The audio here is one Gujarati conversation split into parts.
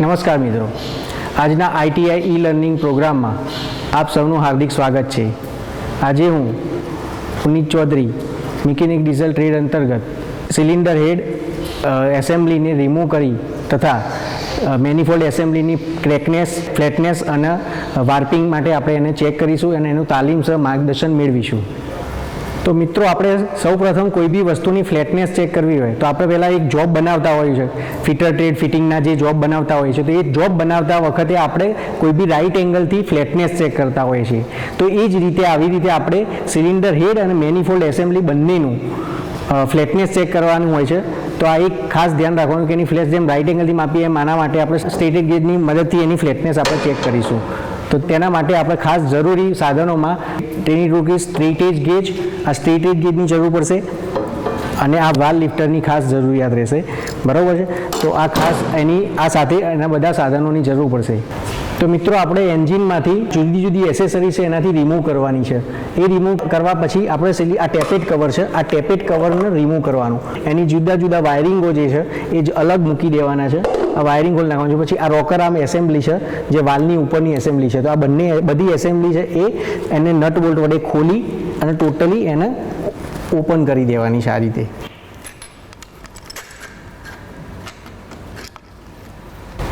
નમસ્કાર મિત્રો. આજના આઈટીઆઈ ઈ લર્નિંગ પ્રોગ્રામમાં આપ સૌનું હાર્દિક સ્વાગત છે. આજે હું Punit Chaudhary, mechanic diesel trade અંતર્ગત સિલિન્ડર હેડ એસેમ્બલીને રિમૂવ કરી તથા મેનિફોલ્ડ એસેમ્બલીની ક્રેકનેસ, ફ્લેટનેસ અને વાર્પિંગ માટે આપણે એને ચેક કરીશું અને એનું તાલીમસર માર્ગદર્શન મેળવીશું. તો મિત્રો, આપણે સૌપ્રથમ કોઈ બી વસ્તુની ફ્લેટનેસ ચેક કરવી હોય, તો આપણે પહેલાં એક જોબ બનાવતા હોઈએ છે. ફિટર ટ્રેડ ફિટિંગના જે જોબ બનાવતા હોય છે, તો એ જોબ બનાવતા વખતે આપણે કોઈ બી રાઈટ એંગલથી ફ્લેટનેસ ચેક કરતા હોઈએ છીએ. તો એ જ રીતે આવી રીતે આપણે સિલિન્ડર હેડ અને મેનિફોલ્ડ એસેમ્બલી બંનેનું ફ્લેટનેસ ચેક કરવાનું હોય છે. તો આ એક ખાસ ધ્યાન રાખવાનું કે એની ફ્લેટ જેમ રાઇટ એંગલથી માપીએ, એમ આના માટે આપણે સ્ટેટિક ગેજની મદદથી એની ફ્લેટનેસ આપણે ચેક કરીશું. તો તેના માટે આપણે ખાસ જરૂરી સાધનોમાં તેની રૂકી સ્ટ્રેટેજ ગેજ, આ સ્ટ્રેટેજ ગેજની જરૂર પડશે. અને આ વાલ લિફ્ટરની ખાસ જરૂરિયાત રહેશે. બરાબર છે? તો આ ખાસ એની, આ સાથે એના બધા સાધનોની જરૂર પડશે. તો મિત્રો, આપણે એન્જિનમાંથી જુદી જુદી એસેસરી છે એનાથી રિમૂવ કરવાની છે. એ રિમૂવ કરવા પછી આપણે છેલ્લી આ ટેપેટ કવર છે, આ ટેપેટ કવરને રિમૂવ કરવાનું. એની જુદા જુદા વાયરિંગો જે છે, એ જ અલગ મૂકી દેવાના છે. વાયરિંગ હોલ નાખવાનું છે. પછી આ રોકર આમ એસેમ્બલી છે, જે વાલની ઉપરની એસેમ્બલી છે. તો આ બંને બધી એસેમ્બલી છે, એ એને નટ બોલ્ટ વડે ખોલી અને ટોટલી એને ઓપન કરી દેવાની છે આ રીતે.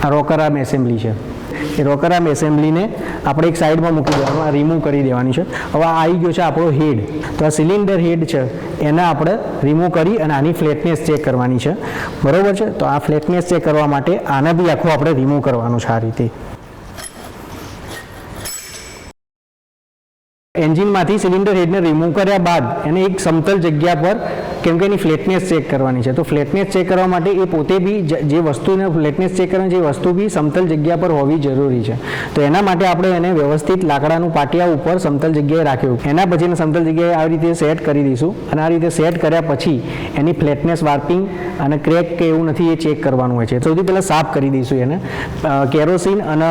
આ રોકર આમ એસેમ્બલી છે. એ રોકરામ એસેમ્બલીને આપણે એક સાઈડમાં મૂકી દેવાનું, આ રિમૂવ કરી દેવાની છે. હવે આવી ગયો છે આપણો હેડ તો આ સિલિન્ડર હેડ છે, એને આપણે રિમૂવ કરી અને આની ફ્લેટનેસ ચેક કરવાની છે. બરોબર છે? તો આ ફ્લેટનેસ ચેક કરવા માટે આને બી આખું આપણે રિમૂવ કરવાનું છે આ રીતે. એન્જિનમાંથી સિલિન્ડર હેડને રિમૂવ કર્યા બાદ એને એક સમતલ જગ્યા પર કેમ કે એની ફ્લેટનેસ ચેક કરવાની છે. તો ફ્લેટનેસ ચેક કરવા માટે એ પોતે બી જે વસ્તુને ફ્લેટનેસ ચેક કરવાની છે, એ વસ્તુ બી સમતલ જગ્યા પર હોવી જરૂરી છે. તો એના માટે આપણે એને વ્યવસ્થિત લાકડાનું પાટિયા ઉપર સમતલ જગ્યાએ રાખ્યું. એના પછી એને સમતલ જગ્યાએ આવી રીતે સેટ કરી દઈશું અને આ રીતે સેટ કર્યા પછી એની ફ્લેટનેસ વાર્પિંગ અને ક્રેક કે એવું નથી એ ચેક કરવાનું હોય છે. સૌથી પહેલાં સાફ કરી દઈશું એને. કેરોસીન અને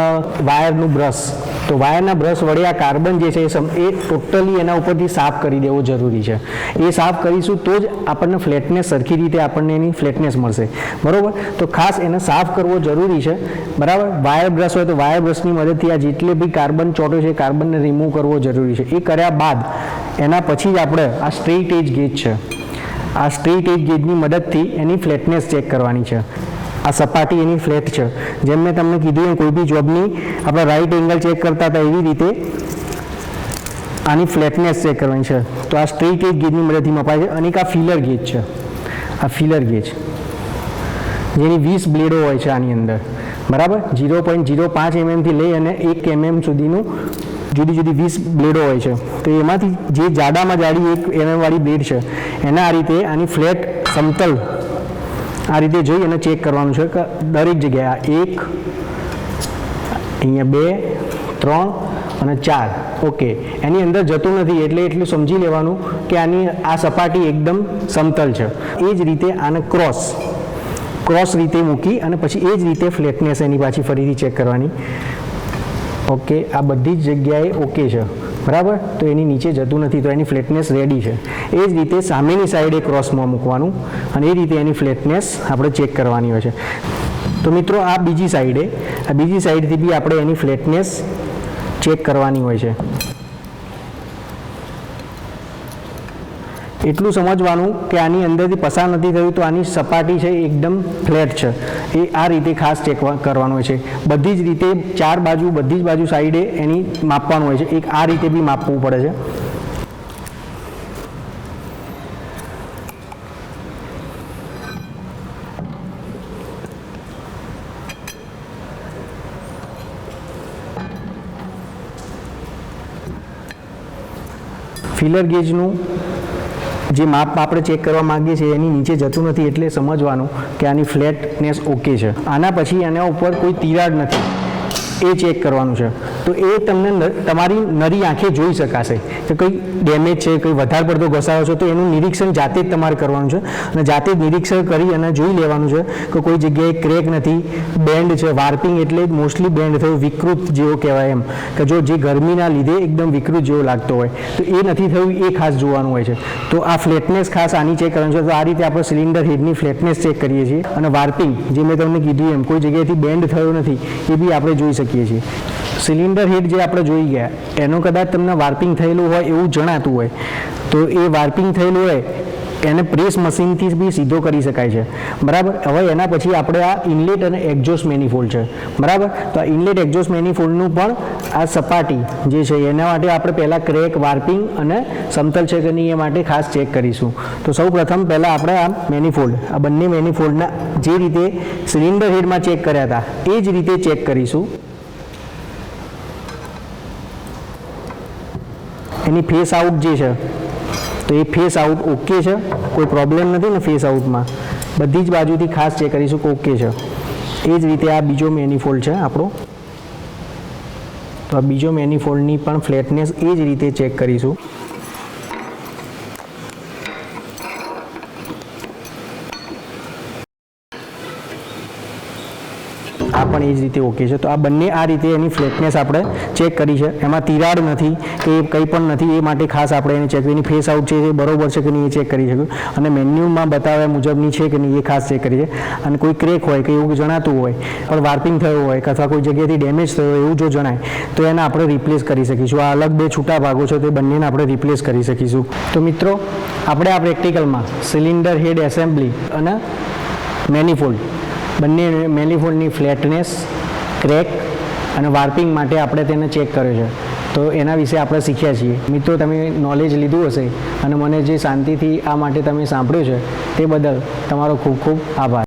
વાયરનું બ્રશ તો વાયરના બ્રશ વડે આ કાર્બન જે છે એ ટોટલી એના ઉપરથી સાફ કરી દેવો જરૂરી છે. એ સાફ કરીશું તો જ આપણને ફ્લેટનેસ સરખી રીતે આપણને એની ફ્લેટનેસ મળશે. બરાબર? તો ખાસ એને સાફ કરવો જરૂરી છે. બરાબર? વાયર બ્રશ હોય તો વાયર બ્રશની મદદથી આ જેટલે બી કાર્બન ચોટો છે કાર્બનને રિમૂવ કરવો જરૂરી છે. એ કર્યા બાદ એના પછી જ આપણે આ સ્ટ્રેટ એજ ગેજ છે. આ સ્ટ્રેટ એજ ગેજની મદદથી એની ફ્લેટનેસ ચેક કરવાની છે. આ સપાટી એની ફ્લેટ છે. જેમ મેં તમને કીધું એમ કોઈ બી જોબની આપણે રાઈટ એંગલ ચેક કરતા હતા એવી રીતે આની ફ્લેટનેસ ચેક કરવાની છે. તો આ સ્ટ્રેટ એક ગેજની મદદથી મપાય છે અને એક આ ફિલર ગેજ છે. આ ફિલર ગેજ જેની વીસ બ્લેડો હોય છે આની અંદર. બરાબર? ઝીરો પોઈન્ટ ઝીરો પાંચ એમએમથી લઈ અને એક એમએમ સુધીનું જુદી જુદી વીસ બ્લેડો હોય છે. તો એમાંથી જે જાડામાં જાડી એક એમએમ વાળી બ્લેડ છે, એના આ રીતે આની ફ્લેટ સમતલ આ રીતે જોઈ અને ચેક કરવાનું છે કે દરેક જગ્યાએ આ એક, અહીંયા બે, ત્રણ અને ચાર. ઓકે એની અંદર જતું નથી એટલે એટલું સમજી લેવાનું કે આની આ સપાટી એકદમ સમતલ છે. એ જ રીતે આને ક્રોસ ક્રોસ રીતે મૂકી અને પછી એ જ રીતે ફ્લેટનેસ એની પાછી ફરીથી ચેક કરવાની. ઓકે આ બધી જ જગ્યાએ ઓકે છે. બરાબર? તો એની નીચે જતું નથી, તો એની ફ્લેટનેસ રેડી છે. એ જ રીતે સામેની સાઈડે ક્રોસમાં મૂકવાનું અને એ રીતે એની ફ્લેટનેસ આપણે ચેક કરવાની હોય છે. તો મિત્રો, આ બીજી સાઈડે આ બીજી સાઈડથી બી આપણે એની ફ્લેટનેસ ચેક કરવાની હોય છે. એટલું સમજવાનું કે આની અંદરથી પસાર નથી થયું તો આની સપાટી છે એકદમ ફ્લેટ છે. એ આ રીતે ખાસ ચેક કરવાનું હોય છે. બધી જ રીતે ચાર બાજુ, બધી જ બાજુ સાઈડે એની માપવાનું હોય છે. એક આ રીતે બી માપવું પડે છે. ફિલર ગેજનું જે માપ આપણે ચેક કરવા માગીએ છીએ, એની નીચે જતું નથી એટલે સમજવાનું કે આની ફ્લેટનેસ ઓકે છે. આના પછી એના ઉપર કોઈ તિરાડ નથી. એ ચેક કરવાનું છે. તો એ તમને તમારી નરી આંખે જોઈ શકાશે કે કંઈ ડેમેજ છે, કંઈ વધારે પડતો ઘસારો છે, તો એનું નિરીક્ષણ જાતે જ તમારે કરવાનું છે અને જાતે જ નિરીક્ષણ કરી અને જોઈ લેવાનું છે કે કોઈ જગ્યાએ ક્રેક નથી બેન્ડ છે વાર્પિંગ એટલે મોસ્ટલી બેન્ડ થયું, વિકૃત જેવો કહેવાય એમ કે જો જે ગરમીના લીધે એકદમ વિકૃત જેવો લાગતો હોય. તો એ નથી થયું, એ ખાસ જોવાનું હોય છે. તો આ ફ્લેટનેસ ખાસ આની ચેક કરવાનું છે. તો આ રીતે આપણે સિલિન્ડર હેડની ફ્લેટનેસ ચેક કરીએ છીએ અને વાર્પિંગ જે મેં તમને કીધું એમ, કોઈ જગ્યાએથી બેન્ડ થયો નથી, એ બી આપણે જોઈ શકીએ છીએ. સિલિન્ડર હેડ જે આપણે જોઈ ગયા, એનું કદાચ તમને વાર્પિંગ થયેલું હોય એવું જણાતું હોય, તો એ વાર્પિંગ થયેલું હોય, એને પ્રેસ મશીનથી બી સીધો કરી શકાય છે. બરાબર? હવે એના પછી આપણે આ ઇનલેટ અને એક્ઝોસ્ટ મેનિફોલ્ડ છે. બરાબર? તો આ ઇનલેટ એક્ઝોસ્ટ મેનિફોલ્ડનું પણ આ સપાટી જે છે, એના માટે આપણે પહેલાં ક્રેક, વાર્પિંગ અને સમતલ છે કે નહીં એ માટે ખાસ ચેક કરીશું. તો સૌ પ્રથમ પહેલાં આપણે આ મેનિફોલ્ડ, આ બંને મેનિફોલ્ડના જે રીતે સિલિન્ડર હેડમાં ચેક કર્યા હતા, એ જ રીતે ચેક કરીશું. એની ફેસ આઉટ જે છે, તો એ ફેસ આઉટ ઓકે છે. કોઈ પ્રોબ્લેમ નથી ને ફેસ આઉટમાં બધી જ બાજુથી ખાસ ચેક કરીશું કે ઓકે છે. એ જ રીતે આ બીજો મેનિફોલ્ડ છે આપણો. તો આ બીજો મેનિફોલ્ડની પણ ફ્લેટનેસ એ જ રીતે ચેક કરીશું આ પણ એ જ રીતે ઓકે છે. તો આ બંને આ રીતે એની ફ્લેટનેસ આપણે ચેક કરી છે. એમાં તિરાડ નથી કે કંઈ પણ નથી, એ માટે ખાસ આપણે એને ચેક એની ફેસ આઉટ છે એ બરોબર છે કે નહીં એ ચેક કરી શકું અને મેન્યુમાં બતાવ્યા મુજબની છે કે નહીં એ ખાસ ચેક કરી છે. અને કોઈ ક્રેક હોય કે એવું જણાતું હોય, પણ વાર્પિંગ થયું હોય અથવા કોઈ જગ્યાએથી ડેમેજ થયો હોય એવું જો જણાય, તો એને આપણે રિપ્લેસ કરી શકીશું. આ અલગ બે છૂટા ભાગો છે, તે બંનેને આપણે રિપ્લેસ કરી શકીશું. તો મિત્રો, આપણે આ પ્રેક્ટિકલમાં સિલિન્ડર હેડ એસેમ્બલી અને મેનિફોલ્ડ બંને મેલિફોલ્ડની ફ્લેટનેસ, ક્રેક અને વાર્પિંગ માટે આપણે તેને ચેક કર્યો છે. તો એના વિશે આપણે શીખ્યા છીએ. મિત્રો, તમે નોલેજ લીધું હશે અને મને જે શાંતિથી આ માટે તમે સાંભળ્યું છે તે બદલ તમારો ખૂબ ખૂબ આભાર.